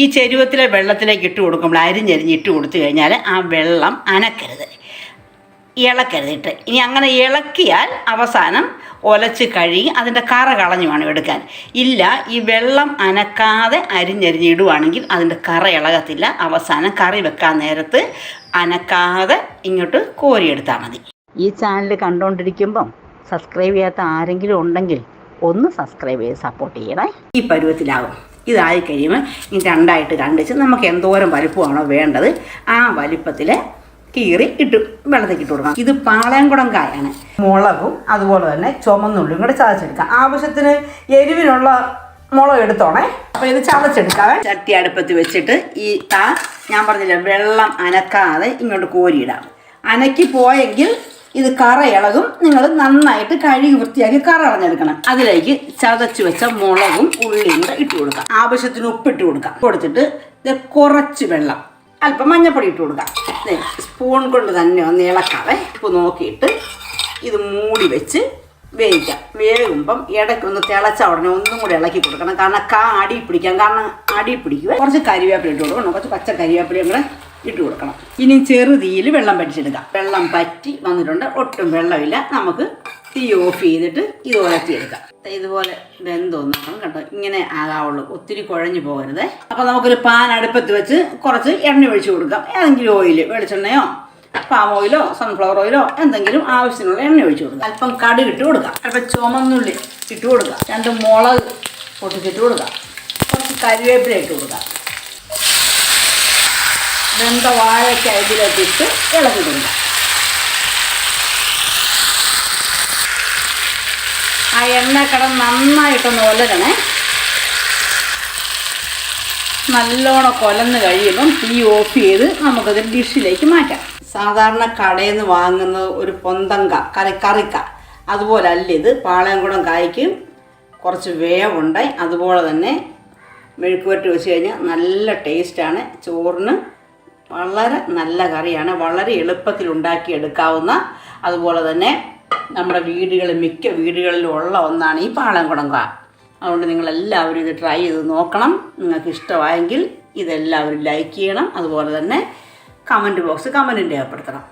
ഈ ചെരുവത്തിലെ വെള്ളത്തിലേക്ക് ഇട്ട് കൊടുക്കുമ്പോൾ അരിഞ്ഞരിഞ്ഞ് ഇട്ട് കൊടുത്തു കഴിഞ്ഞാൽ ആ വെള്ളം അനക്കരുത്. ഇളക്കരുതിട്ട് ഇനി അങ്ങനെ ഇളക്കിയാൽ അവസാനം ഒലച്ച് കഴുകി അതിന്റെ കറ കളഞ്ഞു വേണം എടുക്കാൻ. ഇല്ല ഈ വെള്ളം അനക്കാതെ അരിഞ്ഞരിഞ്ഞ് ഇടുവാണെങ്കിൽ അതിന്റെ കറ ഇളകത്തില്ല. അവസാനം കറി വെക്കാൻ നേരത്ത് അനക്കാതെ ഇങ്ങോട്ട് കോരിയെടുത്താൽ മതി. ഈ ചാനൽ കണ്ടുകൊണ്ടിരിക്കുമ്പം സബ്സ്ക്രൈബ് ചെയ്യാത്ത ആരെങ്കിലും ഉണ്ടെങ്കിൽ ഒന്ന് സബ്സ്ക്രൈബ് ചെയ്ത് സപ്പോർട്ട് ചെയ്യണേ. ഈ പരുവത്തിലാവും. ഇതായി കഴിയുമ്പോൾ ഇനി രണ്ടായിട്ട് കണ്ടിച്ച് നമുക്ക് എന്തോരം വലുപ്പമാണോ വേണ്ടത് ആ വലിപ്പത്തിൽ കീറി ഇട്ട് വെള്ളത്തേക്ക് ഇട്ട് കൊടുക്കണം. ഇത് പാളയംകുടം കായാണ്. മുളകും അതുപോലെ തന്നെ ചുമന്നുള്ളിയും കൂടെ ചതച്ചെടുക്കാം. ആവശ്യത്തിന് എരിവിനുള്ള മുളക് എടുത്തോണേ. അപ്പോൾ ഇത് ചതച്ചെടുക്കാവേ. ചട്ടി അടുപ്പത്ത് വെച്ചിട്ട് ഈ താ ഞാൻ പറഞ്ഞില്ല വെള്ളം അനക്കാതെ ഇങ്ങോട്ട് കോരിയിടാം. അനക്കി പോയെങ്കിൽ ഇത് കറ ഇളകും. നിങ്ങൾ നന്നായിട്ട് കഴുകി വൃത്തിയാക്കി കറ അതിലേക്ക് ചതച്ചു വെച്ച മുളകും ഉള്ളിയും കൂടെ ഇട്ട് കൊടുക്കാം. ആവശ്യത്തിന് ഉപ്പിട്ട് കൊടുക്കാം. കൊടുത്തിട്ട് ഇത് കുറച്ച് വെള്ളം അല്പം മഞ്ഞപ്പൊടി ഇട്ട് കൊടുക്കാം. സ്പൂൺ കൊണ്ട് തന്നെ ഒന്ന് ഇളക്കാതെ ഉപ്പ് നോക്കിയിട്ട് ഇത് മൂടി വെച്ച് വേവിക്കാം. വേവുമ്പം ഇടയ്ക്ക് ഒന്ന് തിളച്ച ഉടനെ ഒന്നും കൂടി ഇളക്കി കൊടുക്കണം. കാരണം കാ അടി പിടിക്കാം. കാരണം അടി പിടിക്കുക കുറച്ച് കരിവേപ്പില ഇട്ട് കൊടുക്കണം. കുറച്ച് പച്ച കരിവേപ്പിലയും കൂടെ ഇട്ട് കൊടുക്കണം. ഇനി ചെറുതീയിൽ വെള്ളം പറ്റിച്ചെടുക്കാം. വെള്ളം പറ്റി വന്നിട്ടുണ്ട്. ഒട്ടും വെള്ളമില്ല. നമുക്ക് തീ ഓഫ് ചെയ്തിട്ട് ഇത് ദേ ഇതുപോലെ വെന്തോന്നണം കണ്ടോ ഇങ്ങനെ ആകാവുള്ളൂ. ഒത്തിരി കുഴഞ്ഞു പോകരുത്. അപ്പോൾ നമുക്കൊരു പാൻ അടുപ്പത്ത് വെച്ച് കുറച്ച് എണ്ണ ഒഴിച്ചു കൊടുക്കാം. ഏതെങ്കിലും ഓയിൽ വെളിച്ചെണ്ണയോ പാം ഓയിലോ സൺഫ്ലവർ ഓയിലോ എന്തെങ്കിലും ആവശ്യത്തിനുള്ള എണ്ണ ഒഴിച്ചു കൊടുക്കുക അല്പം കടുക് ഇട്ട് കൊടുക്കാം. അല്പം ചുമന്നുള്ളി ഇട്ട് കൊടുക്കുക രണ്ട് മുളക് പൊട്ടിച്ചിട്ട് കൊടുക്കാം. കുറച്ച് കരിവേപ്പില ഇട്ട് കൊടുക്കാം. വെന്ത വാഴയ്ക്ക ഇതിലേക്കിട്ട് ഇളകിടുക ആ എണ്ണ കടം നന്നായിട്ടൊന്ന് ഒലരണേ. നല്ലോണം കൊലന്ന് കഴിയുമ്പം തീ ഓഫ് ചെയ്ത് നമുക്കത് ഡിഷിലേക്ക് മാറ്റാം. സാധാരണ കടയിൽ നിന്ന് വാങ്ങുന്ന ഒരു പൊന്തങ്ക കറി കറിക്ക അതുപോലെ അല്ല ഇത്. പാളയംകുടം കായ്ക്ക്. കുറച്ച് വേവുണ്ട്. അതുപോലെ തന്നെ മെഴുക്കുവരട്ടി വെച്ച് കഴിഞ്ഞാൽ നല്ല ടേസ്റ്റാണ് ചോറിന് വളരെ നല്ല കറിയാണ്. വളരെ എളുപ്പത്തിൽ ഉണ്ടാക്കിയെടുക്കാവുന്ന അതുപോലെ തന്നെ നമ്മുടെ വീടുകളിൽ മിക്ക വീടുകളിലും ഉള്ള ഒന്നാണ് ഈ പാളംകുടങ്ക അതുകൊണ്ട് നിങ്ങളെല്ലാവരും ഇത് ട്രൈ ചെയ്ത് നോക്കണം. നിങ്ങൾക്ക് ഇഷ്ടമായെങ്കിൽ ഇതെല്ലാവരും ലൈക്ക് ചെയ്യണം. അതുപോലെ തന്നെ കമന്റ് ബോക്സ് കമന്റും രേഖപ്പെടുത്തണം